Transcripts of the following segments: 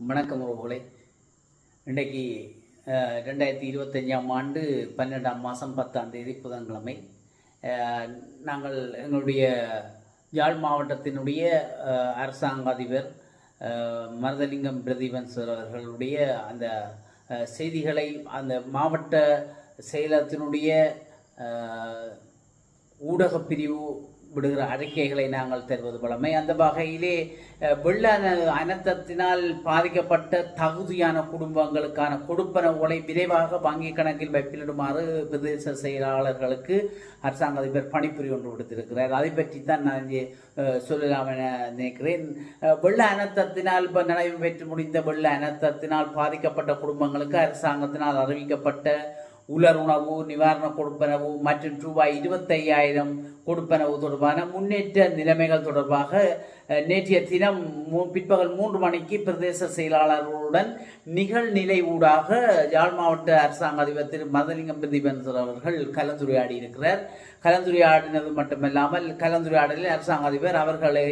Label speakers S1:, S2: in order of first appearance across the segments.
S1: வணக்கம் உறவுகளே. இன்றைக்கு ரெண்டாயிரத்தி இருபத்தஞ்சாம் ஆண்டு பன்னெண்டாம் மாதம் பத்தாம் தேதி புதன்கிழமை. நாங்கள் எங்களுடைய யாழ் மாவட்டத்தினுடைய அரசாங்க அதிபர் மருதலிங்கம் பிரதீபன் சார் அவர்களுடைய அந்த செய்திகளை அந்த மாவட்ட செயலகத்தினுடைய அஹ், ஊடகப் பிரிவு விடுகிற அறிக்கைகளை நாங்கள் தருவது பழமை அந்த வகையிலே வெள்ள அன- அனர்த்தத்தினால் பாதிக்கப்பட்ட தகுதியான குடும்பங்களுக்கான கொடுப்பனவுகளை விரைவாக வங்கி கணக்கில் வைப்பிலிடுமாறு பிரதேச செயலாளர்களுக்கு அரசாங்க அதிபர் பணிப்புரி ஒன்று விடுத்திருக்கிறார். அதை பற்றி தான் நான் இங்கே சொல்லலாம் என நினைக்கிறேன். வெள்ள அனர்த்தத்தினால் இப்போ நடைபெற்று முடிந்த வெள்ள அனர்த்தத்தினால் பாதிக்கப்பட்ட குடும்பங்களுக்கு அரசாங்கத்தினால் அறிவிக்கப்பட்ட உலர் உணவு நிவாரண கொடுப்பனவு மற்றும் ரூபாய் இருபத்தையாயிரம் கொடுப்பனவு தொடர்பான முன்னேற்ற நிலைமைகள் தொடர்பாக நேற்றைய தினம் பிற்பகல் மூன்று மணிக்கு பிரதேச செயலாளர்களுடன் நிகழ்நிலை ஊடாக யாழ் மாவட்ட அரசாங்க அதிபர் திரு மதலிங்கம் பிரதிபன்சர் அவர்கள் கலந்துரையாடி இருக்கிறார் கலந்துரையாடினது மட்டுமல்லாமல் கலந்துரையாடலில் அரசாங்க அதிபர் அவர்களை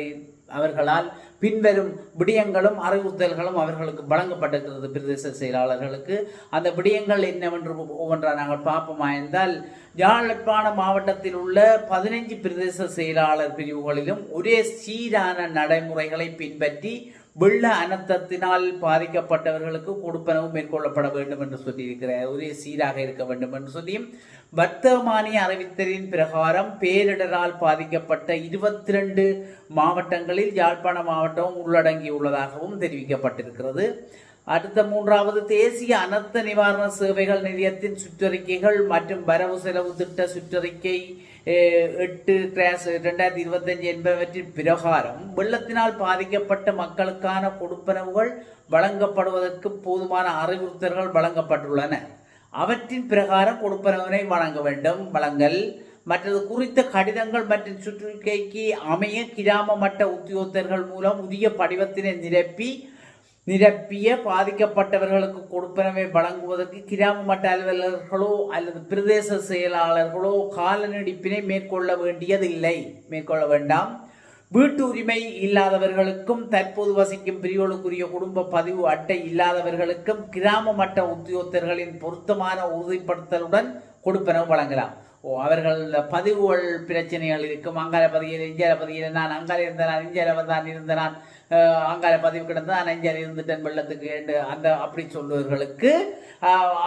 S1: அவர்களால் பின்வரும் விடயங்களும் அறிவுறுத்தல்களும் அவர்களுக்கு வழங்கப்பட்டிருக்கிறது பிரதேச செயலாளர்களுக்கு. அந்த விடயங்கள் என்னவென்று ஒவ்வொன்றாக நாங்கள் பார்ப்போமா. என்றால் யாழ்ப்பாண மாவட்டத்தில் உள்ள பதினைஞ்சு பிரதேச செயலாளர் பிரிவுகளிலும் ஒரே சீரான நடைமுறைகளை பின்பற்றி வெள்ள அனர்த்தத்தினால் பாதிக்கப்பட்டவர்களுக்கு கொடுப்பனவு மேற்கொள்ளப்பட வேண்டும் என்று சொல்லியிருக்கிறார். ஒரே சீராக இருக்க வேண்டும் என்று சொல்லியும் வர்த்தமானிய அறிவித்தலின் பிரகாரம் பேரிடரால் பாதிக்கப்பட்ட இருபத்தி ரெண்டு மாவட்டங்களில் யாழ்ப்பாண மாவட்டம் உள்ளடங்கியுள்ளதாகவும் தெரிவிக்கப்பட்டிருக்கிறது. அடுத்த மூன்றாவது தேசிய அனர்த்த நிவாரண சேவைகள் நிலையத்தின் சுற்றறிக்கைகள் மற்றும் வரவு செலவு திட்ட சுற்றறிக்கை எட்டு கிராஸ் ரெண்டாயிரத்தி இருபத்தஞ்சு என்பவற்றின் பிரகாரம் வெள்ளத்தினால் பாதிக்கப்பட்ட மக்களுக்கான கொடுப்பனவுகள் வழங்கப்படுவதற்கு போதுமான அறிவுறுத்தல்கள் வழங்கப்பட்டுள்ளன. அவற்றின் பிரகாரம் கொடுப்பனவினை வழங்க வேண்டும். வழங்கல். மற்றது குறித்த கடிதங்கள் மற்றும் சுற்றறிக்கைக்கு அமைய கிராம மட்ட உத்தியோகத்தர்கள் மூலம் உரிய படிவத்தினை நிரப்பி நிரப்பிய பாதிக்கப்பட்டவர்களுக்கு கொடுப்பனவை வழங்குவதற்கு கிராம மட்ட அலுவலர்களோ அல்லது பிரதேச செயலாளர்களோ காலநடிப்பினை மேற்கொள்ள வேண்டியதில்லை மேற்கொள்ள வேண்டாம். வீட்டு உரிமை இல்லாதவர்களுக்கும் தற்போது வசிக்கும் பிரிவுகளுக்குரிய குடும்ப பதிவு அட்டை இல்லாதவர்களுக்கும் கிராம மட்ட உத்தியோகத்தர்களின் பொருத்தமான உறுதிப்படுத்தலுடன் கொடுப்பனவு வழங்கலாம். ஓ அவர்கள் பதிவுகள் பிரச்சனைகள் இருக்கும் அங்கால பதிவில் இஞ்சால பதிவில் நான் அங்கால இருந்தேன் நான் இஞ்சால தான் இருந்தேன் நான் அங்கால பதிவு கிடந்து நான் இஞ்சால இருந்துட்டேன் வெள்ளத்துக்கு என்று அந்த அப்படி சொல்வர்களுக்கு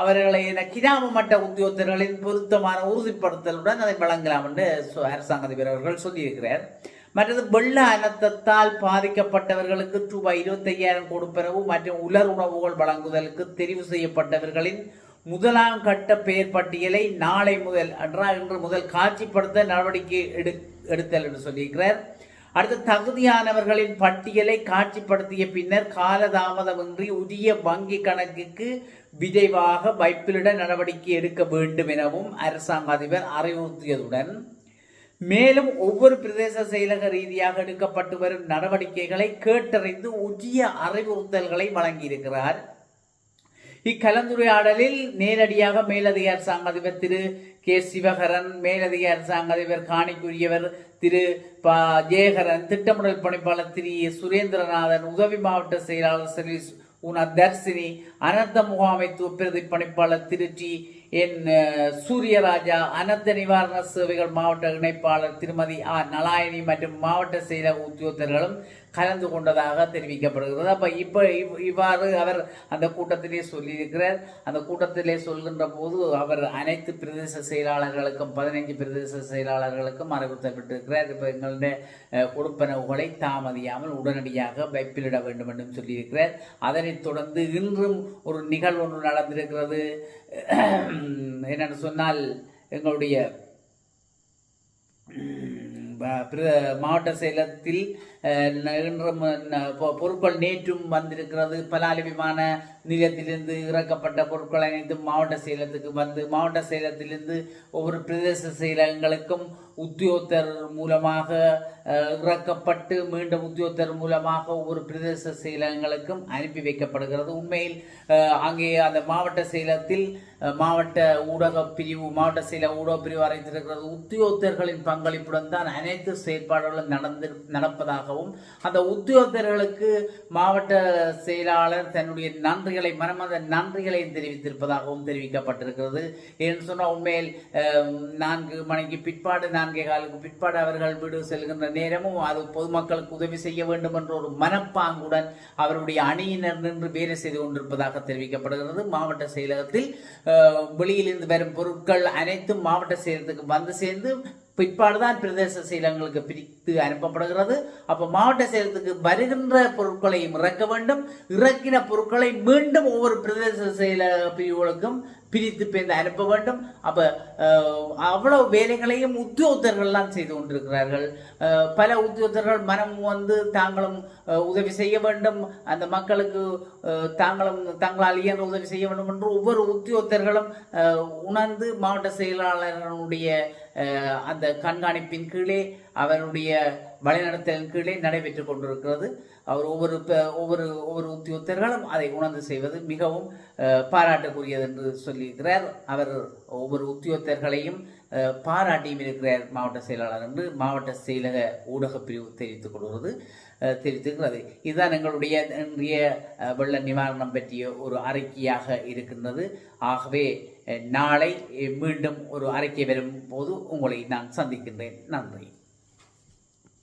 S1: அவர்களை கிராம மட்ட உத்தியோகத்தர்களின் பொருத்தமான உறுதிப்படுத்தலுடன் அதை வழங்கலாம் என்று அரசாங்க அதிபர் அவர்கள் சொல்லியிருக்கிறார். மற்றது வெள்ள அனர்த்தத்தால் பாதிக்கப்பட்டவர்களுக்கு ரூபாய் இருபத்தையாயிரம் கொடுப்பனவு மற்றும் உலர் உணவுகள் வழங்குதலுக்கு தெரிவு செய்யப்பட்டவர்களின் முதலாம் கட்ட பெயர் பட்டியலை நாளை முதல் அன்றா இன்று முதல் காட்சிப்படுத்த நடவடிக்கை எடு எடுத்தல் என்று சொல்லியிருக்கிறார். அடுத்து தகுதியானவர்களின் பட்டியலை காட்சிப்படுத்திய பின்னர் காலதாமதமின்றி உரிய வங்கி கணக்குக்கு விரைவாக வைப்பிலிட நடவடிக்கை எடுக்க வேண்டும் எனவும் அரசாங்க அதிபர் அறிவுறுத்தியதுடன் மேலும் ஒவ்வொரு பிரதேச செயலக ரீதியாக எடுக்கப்பட்டு வரும் நடவடிக்கைகளை கேட்டறிந்து உரிய அறிவுறுத்தல்களை வழங்கியிருக்கிறார். இக்கலந்துரையாடலில் நேரடியாக மேலதிக அரசாங்க அதிபர் திரு கே சிவகரன் மேலதிக அரசாங்க அதிபர் காணிக்குரியவர் திரு ப. ஜெயகரன் திட்டமிடல் பணிப்பாளர் திரு சுரேந்திரநாதன் உதவி மாவட்ட செயலாளர் செல்வி உன தர்சினி அனர்த்த முகாமைத்துவ பிரதி பணிப்பாளர் திரு டி. என் சூரியராஜா அனர்த்த நிவாரண சேவைகள் மாவட்ட இணைப்பாளர் திருமதி ஆர் நலாயணி மற்றும் மாவட்ட செயலக உத்தியோகத்தர்களும் கலந்து கொண்டதாக தெரிவிக்கப்படுகிறது. அப்போ இப்ப இவ்- இவ்வாறு அவர் அந்த கூட்டத்திலே சொல்லியிருக்கிறார். அந்த கூட்டத்திலே சொல்கின்ற போது அவர் அனைத்து பிரதேச செயலாளர்களுக்கும் பதினைஞ்சு பிரதேச செயலாளர்களுக்கும் அறிவுறுத்தப்பட்டிருக்கிறார் இப்போ எங்களுடைய கொடுப்பனவுகளை தாமதியாமல் உடனடியாக வைப்பிலிட வேண்டும் என்றும் சொல்லியிருக்கிறார். அதனைத் தொடர்ந்து இன்றும் ஒரு நிகழ்வு ஒன்று நடந்திருக்கிறது. என்னென்னு சொன்னால் எங்களுடைய மாவட்ட செயலத்தில் இன்றும் பொருட்கள் நேற்றும் வந்திருக்கிறது. பலாலி விமான நிலையத்திலிருந்து இறக்கப்பட்ட பொருட்கள் அனைத்தும் மாவட்ட செயலகத்துக்கு வந்து மாவட்ட செயலகத்திலிருந்து ஒவ்வொரு பிரதேச செயலகங்களுக்கும் உத்தியோகத்தர் மூலமாக இறக்கப்பட்டு மீண்டும் உத்தியோகத்தர் மூலமாக ஒவ்வொரு பிரதேச செயலகங்களுக்கும் அனுப்பி வைக்கப்படுகிறது. உண்மையில் அங்கே அந்த மாவட்ட செயலகத்தில் மாவட்ட ஊடக பிரிவு மாவட்ட செயல ஊடக பிரிவு அறிவித்திருக்கிறது உத்தியோகத்தர்களின் பங்களிப்புடன் தான் அனைத்து செயற்பாடுகளும் நடந்து நடப்பதாகவும் தெரிவிப்பதாகவும் அந்த உத்தியோகத்தர்களுக்கு மாவட்ட செயலாளர் தன்னுடைய நன்றிகளை மனமத நன்றிகளையும் தெரிவித்திருப்பதாகவும் தெரிவிக்கப்பட்டிருக்கிறது. என்று சொன்னால் உண்மையில் நான்கு மணிக்கு பிற்பாடு நான்கே காலுக்கு பிற்பாடு அவர்கள் வீடு செல்கின்ற நேரமும் அது பொதுமக்களுக்கு உதவி செய்ய வேண்டும் என்ற ஒரு மனப்பாங்குடன் அவருடைய அணியினர் நின்று வேலை செய்து கொண்டிருப்பதாக தெரிவிக்கப்படுகிறது. மாவட்ட செயலகத்தில் வெளியிலிருந்து வரும் பொருட்கள் அனைத்தும் மாவட்ட செயலகத்துக்கு வந்து சேர்ந்து பிற்பாடுதான் பிரதேச செயலங்களுக்கு பிரித்து அனுப்பப்படுகிறது. அப்போ மாவட்ட செயலத்துக்கு வருகின்ற பொருட்களையும் இறக்க வேண்டும். இறக்கின பொருட்களை மீண்டும் ஒவ்வொரு பிரதேச செயலக பிரிவுகளுக்கும் பிரித்து பேர்ந்து அனுப்ப வேண்டும். அப்ப அவ்வளோ அவ்வளவு வேலைகளையும் உத்தியோகத்தர்கள்லாம் செய்து கொண்டிருக்கிறார்கள். பல உத்தியோகத்தர்கள் மனம் வந்து தாங்களும் உதவி செய்ய வேண்டும். அந்த மக்களுக்கு தாங்களும் தங்களால் இயன்ற உதவி செய்ய வேண்டும் என்று ஒவ்வொரு உத்தியோகத்தர்களும் உணர்ந்து மாவட்ட செயலாளர்களுடைய அந்த கண்காணிப்பின் கீழே அவருடைய வழிநடத்தலின் கீழே நடைபெற்றுக் கொண்டிருக்கிறது. அவர் ஒவ்வொரு ஒவ்வொரு ஒவ்வொரு உத்தியோகத்தர்களும் அதை உணர்ந்து செய்வது மிகவும் பாராட்டுக்குரியது என்று சொல்லியிருக்கிறார். அவர் ஒவ்வொரு உத்தியோகத்தர்களையும் பாராட்டியும் இருக்கிறார் மாவட்ட செயலாளர் என்று மாவட்ட செயலக ஊடக பிரிவு தெரிவித்துக் கொள்கிறது தெரிவித்திருக்கிறது. இதுதான் எங்களுடைய இன்றைய வெள்ள நிவாரணம் பற்றிய ஒரு அறிக்கையாக இருக்கின்றது. ஆகவே நாளை மீண்டும் ஒரு அறிக்கை வரும் போது உங்களை நான் சந்திக்கின்றேன். நன்றி.